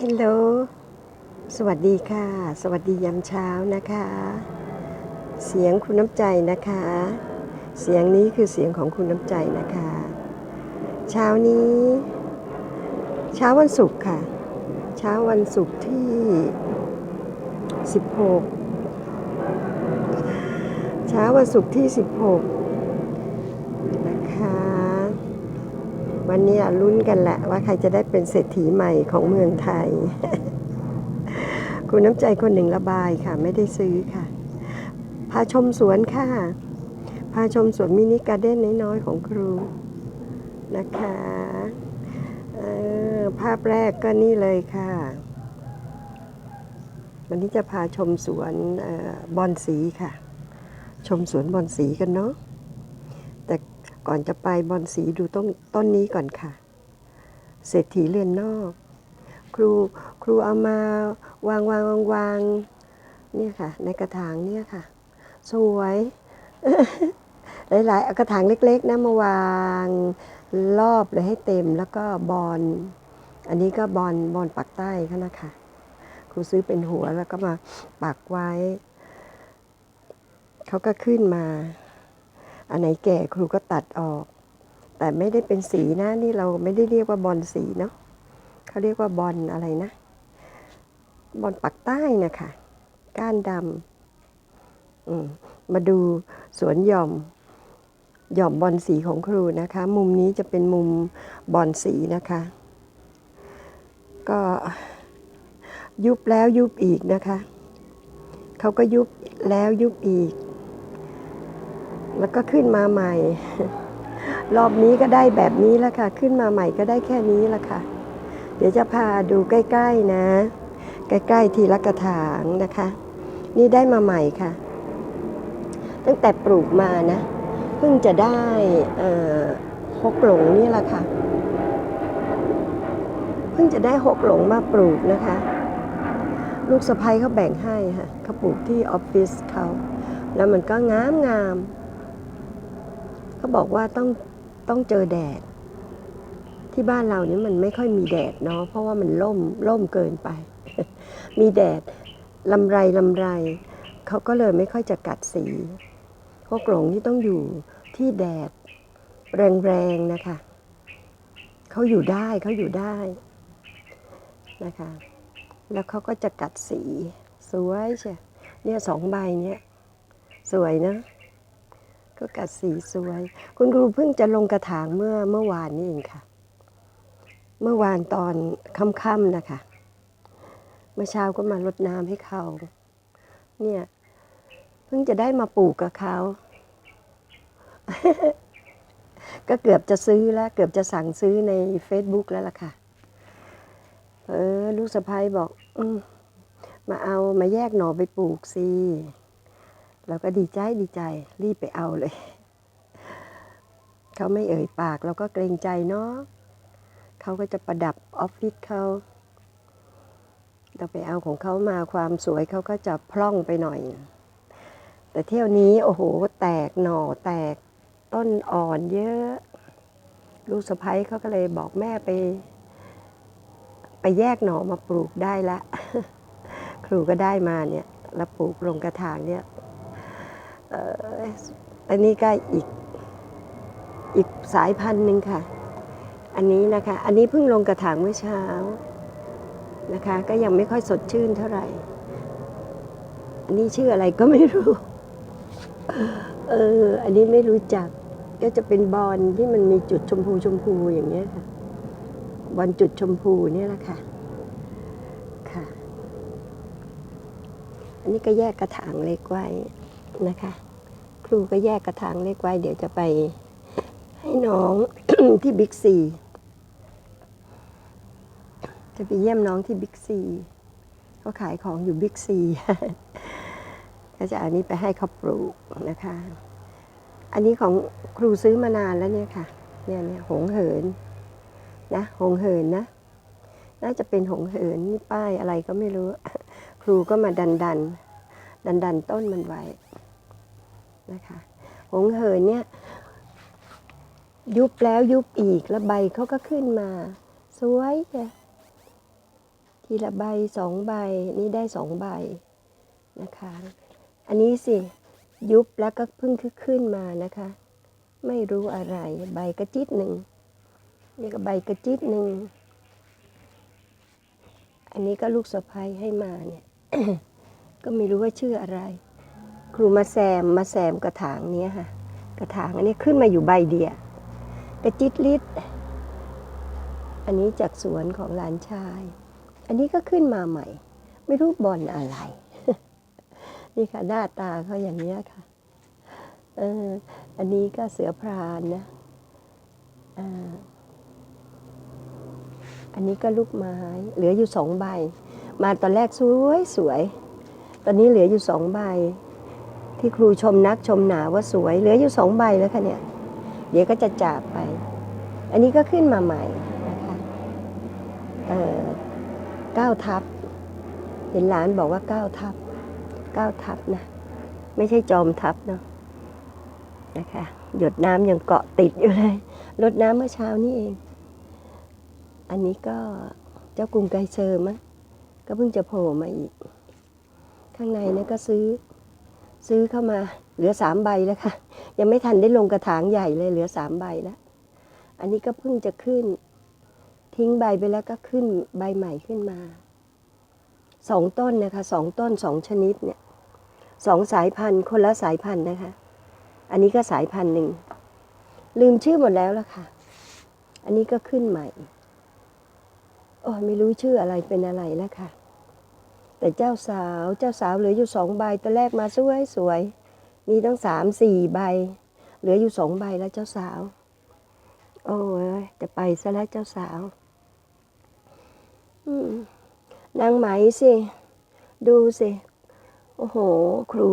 ฮัลโหล สวัสดีค่ะ สวัสดียามเช้านะคะ เสียงคุณน้ำใจนะคะ เสียงนี้คือเสียงของคุณน้ำใจนะคะ เช้านี้ เช้าวันศุกร์ค่ะ เช้าวันศุกร์ที่ 16 เช้าวันศุกร์ที่ 16 นะคะ วันนี้ลุ้นกันแหละว่าใครจะได้เป็นเศรษฐีใหม่ของเมืองไทย คุณน้ำใจคนหนึ่งระบายค่ะ ไม่ได้ซื้อค่ะ พาชมสวนค่ะ พาชมสวนมินิการ์เด้นน้อยๆของครูนะคะออภาพแรกก็นี่เลยค่ะ วันนี้จะพาชมสวนออบอนสีค่ะ ชมสวนบอนสีกันเนาะ ก่อนจะไปบอนสีดูต้นต้นนี้ก่อนค่ะ เศรษฐีเรือนนอก ครูครูเอามาวางวางวางวางเนี่ยค่ะ ในกระถางเนี่ยค่ะ สวย หลายๆเอากระถางเล็กๆนะมาวางรอบเลยให้เต็มแล้วก็บอลอันนี้ก็บอลบอลปักใต้เขานะคะครูซื้อเป็นหัวแล้วก็มาปักไว้ เขาก็ขึ้นมา อันไหนแก่ครูก็ตัดออก แต่ไม่ได้เป็นสีนะนี่เราไม่ได้เรียกว่าบอลสีเนาะเขาเรียกว่าบอลอะไรนะ บอลปักใต้นะคะก้านดำมมาดูสวนหย่อมหย่อมบอลสีของครูนะคะ มุมนี้จะเป็นมุมบอลสีนะคะ ก็ยุบแล้วยุบอีกนะคะ เขาก็ยุบแล้วยุบอีก แล้วก็ขึ้นมาใหม่ รอบนี้ก็ได้แบบนี้แล้วค่ะ ขึ้นมาใหม่ก็ได้แค่นี้ละค่ะ เดี๋ยวจะพาดูใกล้ๆนะ ใกล้ๆทีละกระถางนะคะ นี่ได้มาใหม่ค่ะ ตั้งแต่ปลูกมานะ เพิ่งจะได้หกหลงนี่แหละค่ะ เพิ่งจะได้หกหลงมาปลูกนะคะ ลูกสะพ้ยเขาแบ่งให้ค่ะเขาปลูกที่ออฟฟิศเขาแล้วมันก็งามงาม เขาบอกว่าต้องต้องเจอแดด ที่บ้านเรานี่มันไม่ค่อยมีแดดเนาะเพราะว่ามันล่มล่มเกินไป มีแดดลำไรลำไรเขาก็เลยไม่ค่อยจะกัดสีพวกหลงนี่ต้องอยู่ที่แดดแรงๆนะคะเขาอยู่ได้เขาอยู่ได้นะคะ แล้วเขาก็จะกัดสีสวยใช่เนี่ยสองใบเนี่ยสวยนะ ก็กัดสีสวย คุณครูเพิ่งจะลงกระถางเมื่อเมื่อวานนี่เองค่ะ เมื่อวานตอนค่ำๆนะคะ เมื่อเช้าก็มารดน้ำให้เขา เนี่ย เพิ่งจะได้มาปลูกกับเขา ก็เกือบจะซื้อแล้ว เกือบจะสั่งซื้อใน Facebook แล้วล่ะค่ะ เออ ลูกสะพ้ายบอก อืมมาเอามาแยกหน่อไปปลูกสิ เราก็ดีใจดีใจรีบไปเอาเลย เขาไม่เอ่ยปากเราก็เกรงใจเนาะเขาก็จะประดับออฟฟิศเขาเราไปเอาของเขามาความสวยเขาก็จะพร่องไปหน่อย แต่เที่ยวนี้โอ้โห แตกหน่อแตกต้นอ่อนเยอะ ลูกสะพ้ยเขาก็เลยบอกแม่ไป ไปแยกหน่อมาปลูกได้ละครูก็ได้มาเนี่ยแล้วปลูกลงกระถางเนี่ย อันนี้ก็อีกอีกสายพันธุ์หนึ่งค่ะ อันนี้นะคะ อันนี้เพิ่งลงกระถางเมื่อเช้านะคะ ก็ยังไม่ค่อยสดชื่นเท่าไหร่ อันนี้ชื่ออะไรก็ไม่รู้ เออ อันนี้ไม่รู้จัก ก็จะเป็นบอลที่มันมีจุดชมพูชมพูอย่างเงี้ยค่ะ บอลจุดชมพูเนี่ยแหละค่ะ ค่ะ อันนี้ก็แยกกระถางเล็กไว้ นะคะ ครูก็แยกกระถางเล็กไว้ เดี๋ยวจะไปให้น้องที่บิ๊กซีจะไปเยี่ยมน้องที่บิ๊กซีเขาขายของอยู่บิ๊กซีก็จะเอาอันนี้ไปให้เขาปลูกนะคะ อันนี้ของครูซื้อมานานแล้วเนี่ยค่ะ เนี่ยเนี่ยหงเหินนะหงเหินนะ น่าจะเป็นหงเหินนี่ป้ายอะไรก็ไม่รู้ ครูก็มาดันดันดันดันต้นมันไว้ นะคะหงเหินเนี่ยยุบแล้วยุบอีกแล้วใบเขาก็ขึ้นมา สวยจ้ะทีละใบสองใบนี่ได้สองใบนะคะ อันนี้สิยุบแล้วก็เพิ่งขึ้นมานะคะ ไม่รู้อะไรใบกระจิตหนึ่งนี่ก็ใบกระจิตหนึ่งอันนี้ก็ลูกสะพ้ยให้มาเนี่ย ก็ไม่รู้ว่าชื่ออะไร ครูมาแซมมาแซมกระถางเนี้ยค่ะ กระถางอันนี้ขึ้นมาอยู่ใบเดียวกระจิตลิดอันนี้จากสวนของหลานชาย อันนี้ก็ขึ้นมาใหม่ ไม่รู้บอลอะไร นี่ค่ะหน้าตาเขาอย่างนี้ยค่ะเอออันนี้ก็เสือพรานนะอันนี้ก็ลูกไม้ เหลืออยู่สองใบ มาตอนแรกสวยสวย ตอนนี้เหลืออยู่สองใบ ที่ครูชมนักชมหนาว่าสวย เหลืออยู่สองใบแล้วค่ะเนี่ย เดี๋ยวก็จะจากไป อันนี้ก็ขึ้นมาใหม่นะคะเอ่อเก้าทับ เห็นหลานบอกว่าเก้าทับเก้าทับนะ ไม่ใช่จอมทับเนาะนะคะ หยดน้ำยังเกาะติดอยู่เลยรดน้ำเมื่อเช้านี้เอง อันนี้ก็เจ้ากรุงไกเซอร์มั้งก็เพิ่งจะโผล่มาอีก ข้างในเนี่ยก็ซื้อ ซื้อเข้ามา เหลือสามใบแล้วค่ะ ยังไม่ทันได้ลงกระถางใหญ่เลยเหลือสามใบแล้ว อันนี้ก็เพิ่งจะขึ้น ทิ้งใบไปแล้วก็ขึ้นใบใหม่ขึ้นมาสองต้นนะคะสองต้นสองชนิดเนี่ยสองสายพันธุ์คนละสายพันธุ์นะคะ อันนี้ก็สายพันธุ์หนึ่ง ลืมชื่อหมดแล้วละค่ะ อันนี้ก็ขึ้นใหม่โอ้ยไม่รู้ชื่ออะไรเป็นอะไรแล้วค่ะ แต่เจ้าสาวเจ้าสาวเหลืออยู่สองใบตอนแรกมาสวยสวยมีตั้งสามสี่ใบ เหลืออยู่สองใบแล้วเจ้าสาว โอ้ยจะไปซะแล้วเจ้าสาวนางไหมสิ ดูสิ โอ้โห ครู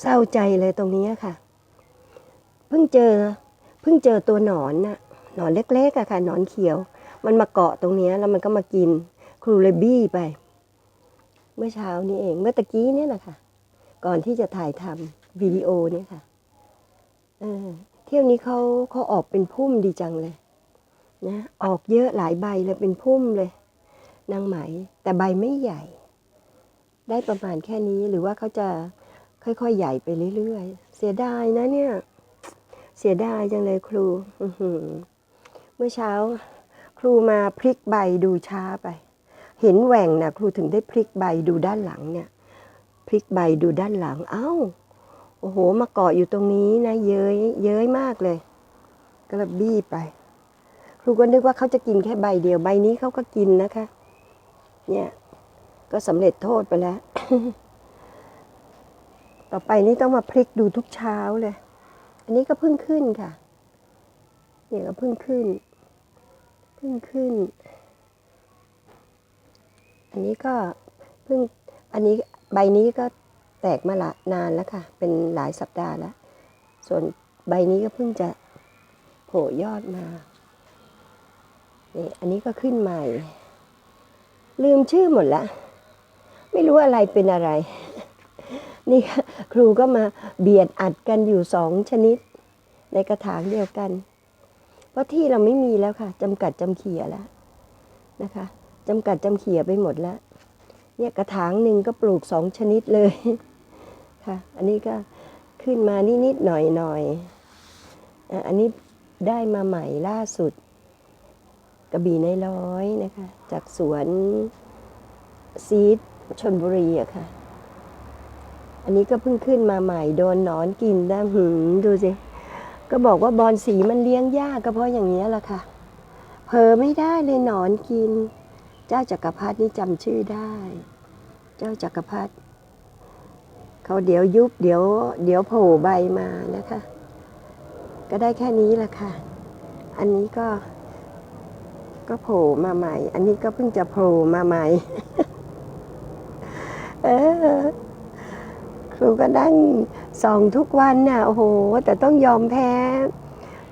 เศร้าใจเลยตรงนี้ค่ะ เพิ่งเจอ เพิ่งเจอตัวหนอนน่ะ หนอนเล็กๆอะค่ะ หนอนเขียว มันมาเกาะตรงนี้แล้วมันก็มากิน ครูเลยบี้ไป เมื่อเช้านี้เอง เมื่อตะกี้เนี่ยนะคะก่อนที่จะถ่ายทำวิดีโอเนี่ยค่ะเออเที่ยวนี้เขาเขาออกเป็นพุ่มดีจังเลยนะออกเยอะหลายใบเลยเป็นพุ่มเลย นางไหม แต่ใบไม่ใหญ่ ได้ประมาณแค่นี้หรือว่าเขาจะค่อยๆ ใหญ่ไปเรื่อยๆ เสียดายนะเนี่ย เสียดายจังเลยครูเมื่อเช้า ครูมาพลิกใบดูช้าไป เห็นแหว่งนะครูถึงได้พลิกใบดูด้านหลังเนี่ย พลิกใบดูด้านหลัง เอ้า โอ้โห มาเกาะอยู่ตรงนี้นะ เย้ย เย้ยมากเลย ก็เลยบี้ไป ครูก็นึกว่าเขาจะกินแค่ใบเดียว ใบนี้เขาก็กินนะคะ เนี่ย ก็สำเร็จโทษไปแล้ว ต่อไปนี่ต้องมาพลิกดูทุกเช้าเลย อันนี้ก็เพิ่งขึ้นค่ะ เนี่ยก็เพิ่งขึ้น เพิ่งขึ้น อันนี้ก็เพิ่งอันนี้ใบนี้ก็แตกมาละนานแล้วค่ะ เป็นหลายสัปดาห์แล้ว ส่วนใบนี้ก็เพิ่งจะโผล่ยอดมานี่อันนี้ก็ขึ้นใหม่ ลืมชื่อหมดละ ไม่รู้อะไรเป็นอะไร นี่ครูก็มาเบียดอัดกันอยู่สองชนิด ในกระถางเดียวกัน เพราะที่เราไม่มีแล้วค่ะจำกัดจำเขียแล้วนะคะ จำกัดจำเขี่ยไปหมดแล้ว เนี่ยกระถางหนึ่งก็ปลูกสองชนิดเลยค่ะ อันนี้ก็ขึ้นมานิดๆหน่อยๆอะอันนี้ได้มาใหม่ล่าสุด กระบี่ในร้อยนะคะ จากสวนซีดชนบุรีอะค่ะ อันนี้ก็เพิ่งขึ้นมาใหม่โดนหนอนกินได้หืมดูสิ ก็บอกว่าบอลสีมันเลี้ยงยากก็เพราะอย่างนี้แหละค่ะเผลอไม่ได้เลยหนอนกิน เจ้าจักรพรรดินี่จำชื่อได้ เจ้าจักรพรรดิเขาเดี๋ยวยุบเดี๋ยวเดี๋ยวโผล่ใบมานะคะ ก็ได้แค่นี้แหละค่ะ อันนี้ก็ ก็โผล่มาใหม่ อันนี้ก็เพิ่งจะโผล่มาใหม่ เออครูก็นั่งส่องทุกวันน่ะโอ้โห แต่ต้องยอมแพ้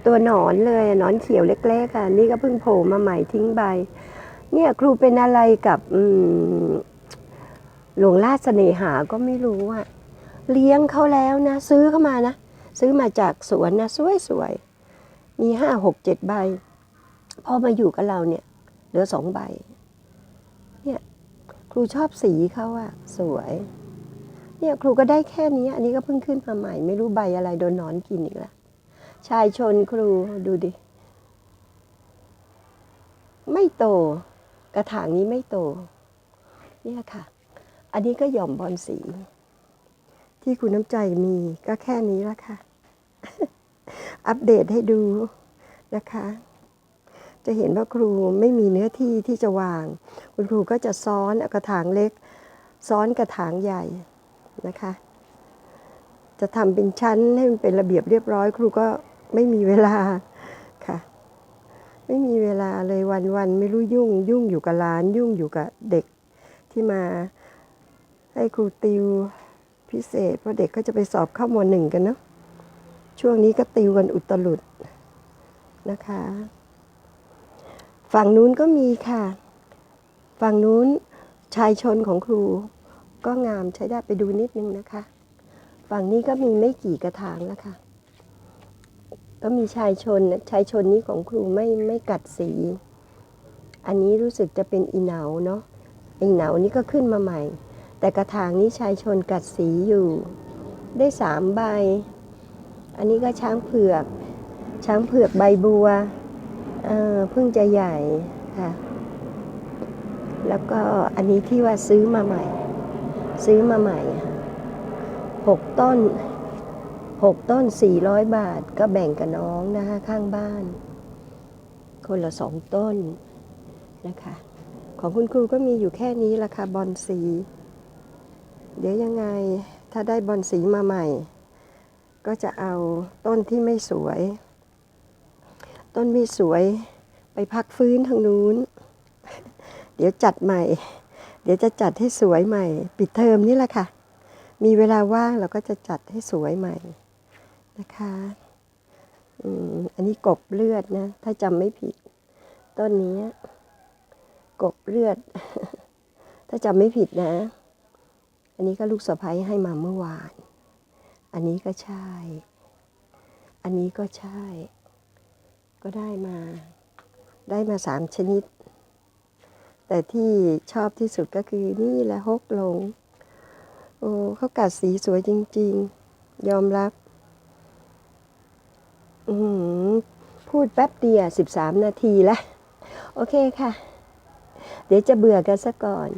ตัวหนอนเลยหนอนเขียวเล็กๆอะนี่ก็เพิ่งโผล่มาใหม่ทิ้งใบ เนี่ยครูเป็นอะไรกับหลวงราชเสน่หาก็ไม่รู้อะเลี้ยงเขาแล้วนะ ซื้อเข้ามานะ ซื้อมาจากสวนนะสวยๆ มีห้าหกเจ็ดใบ พอมาอยู่กับเราเนี่ย เหลือสองใบ เนี่ยครูชอบสีเขาอะสวย เนี่ยครูก็ได้แค่นี้ อันนี้ก็เพิ่งขึ้นมาใหม่ ไม่รู้ใบอะไรโดนนอนกินอีกแล้วชายชนครูดูดิ ไม่โต กระถางนี้ไม่โต เนี่ยค่ะ อันนี้ก็หย่อมบอลสี ที่คุณน้ำใจมีก็แค่นี้ละค่ะ อัปเดตให้ดูนะคะ จะเห็นว่าครูไม่มีเนื้อที่ที่จะวาง คุณครูก็จะซ้อนกระถางเล็ก ซ้อนกระถางใหญ่นะคะ จะทำเป็นชั้นให้มันเป็นระเบียบเรียบร้อย ครูก็ไม่มีเวลา ไม่มีเวลาเลยวันวันไม่รู้ยุ่ง ยุ่งอยู่กับหลาน ยุ่งอยู่กับเด็กที่มาให้ครูติวพิเศษ เพราะเด็กก็จะไปสอบเข้ามหนึ่งกันเนาะช่วงนี้ก็ติวกันอุตลุดนะคะ ฝั่งนู้นก็มีค่ะ ฝั่งนู้นชายชนของครู ก็งามใช้ได้ไปดูนิดนึงนะคะ ฝั่งนี้ก็มีไม่กี่กระถางแล้วค่ะ ก็มีชายชนชายชนนี้ของครูไม่ไม่กัดสี อันนี้รู้สึกจะเป็นอีเหนาเนาะอีเหนานี่ก็ขึ้นมาใหม่ แต่กระถางนี้ชายชนกัดสีอยู่ ได้สามใบ อันนี้ก็ช้างเผือก ช้างเผือกใบบัวเอ่อเพิ่งจะใหญ่ค่ะ แล้วก็อันนี้ที่ว่าซื้อมาใหม่ ซื้อมาใหม่ค่ะหกต้น หกต้นสี่ร้อยบาทก็แบ่งกับน้องนะคะข้างบ้าน คนละสองต้นนะคะ ของคุณครูก็มีอยู่แค่นี้ราคาบอลสี เดี๋ยวยังไงถ้าได้บอลสีมาใหม่ ก็จะเอาต้นที่ไม่สวย ต้นไม่สวยไปพักฟื้นทางนู้น เดี๋ยวจัดใหม่ เดี๋ยวจะจัดให้สวยใหม่ ปิดเทอมนี่แหละค่ะมีเวลาว่างเราก็จะจัดให้สวยใหม่ นะคะอือันนี้กบเลือดนะ ถ้าจำไม่ผิด ต้นนี้ กบเลือด ถ้าจำไม่ผิดนะ อันนี้ก็ลูกสะพ้ยให้มาเมื่อวาน อันนี้ก็ใช่ อันนี้ก็ใช่ ก็ได้มา ได้มาสามชนิด แต่ที่ชอบที่สุดก็คือนี่แหละฮกหลง โอ้เขากัดสีสวยจริง ๆ ยอมรับ พูดแป๊บเดียวสิบสามนาทีละ โอเคค่ะ เดี๋ยวจะเบื่อกันซะก่อน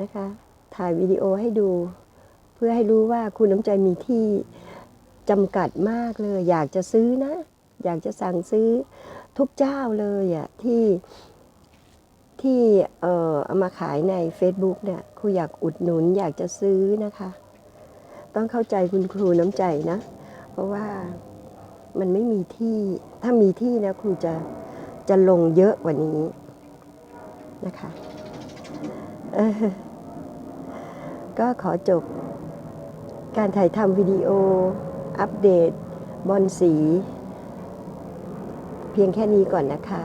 นะคะ ถ่ายวิดีโอให้ดู เพื่อให้รู้ว่าคุณน้ำใจมีที่จำกัดมากเลย อยากจะซื้อนะ อยากจะสั่งซื้อทุกเจ้าเลยอะที่ที่เอ่อเอามาขายใน Facebook เนี่ยครูอยากอุดหนุนอยากจะซื้อนะคะ ต้องเข้าใจคุณครูน้ำใจนะ เพราะว่า มันไม่มีที่ ถ้ามีที่นะครูจะจะลงเยอะกว่านี้นะคะก็ขอจบการถ่ายทำวิดีโอ อัปเดต บอลสี เพียงแค่นี้ก่อนนะคะ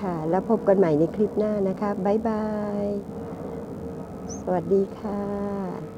ค่ะ แล้วพบกันใหม่ในคลิปหน้านะคะ บ๊ายบาย สวัสดีค่ะ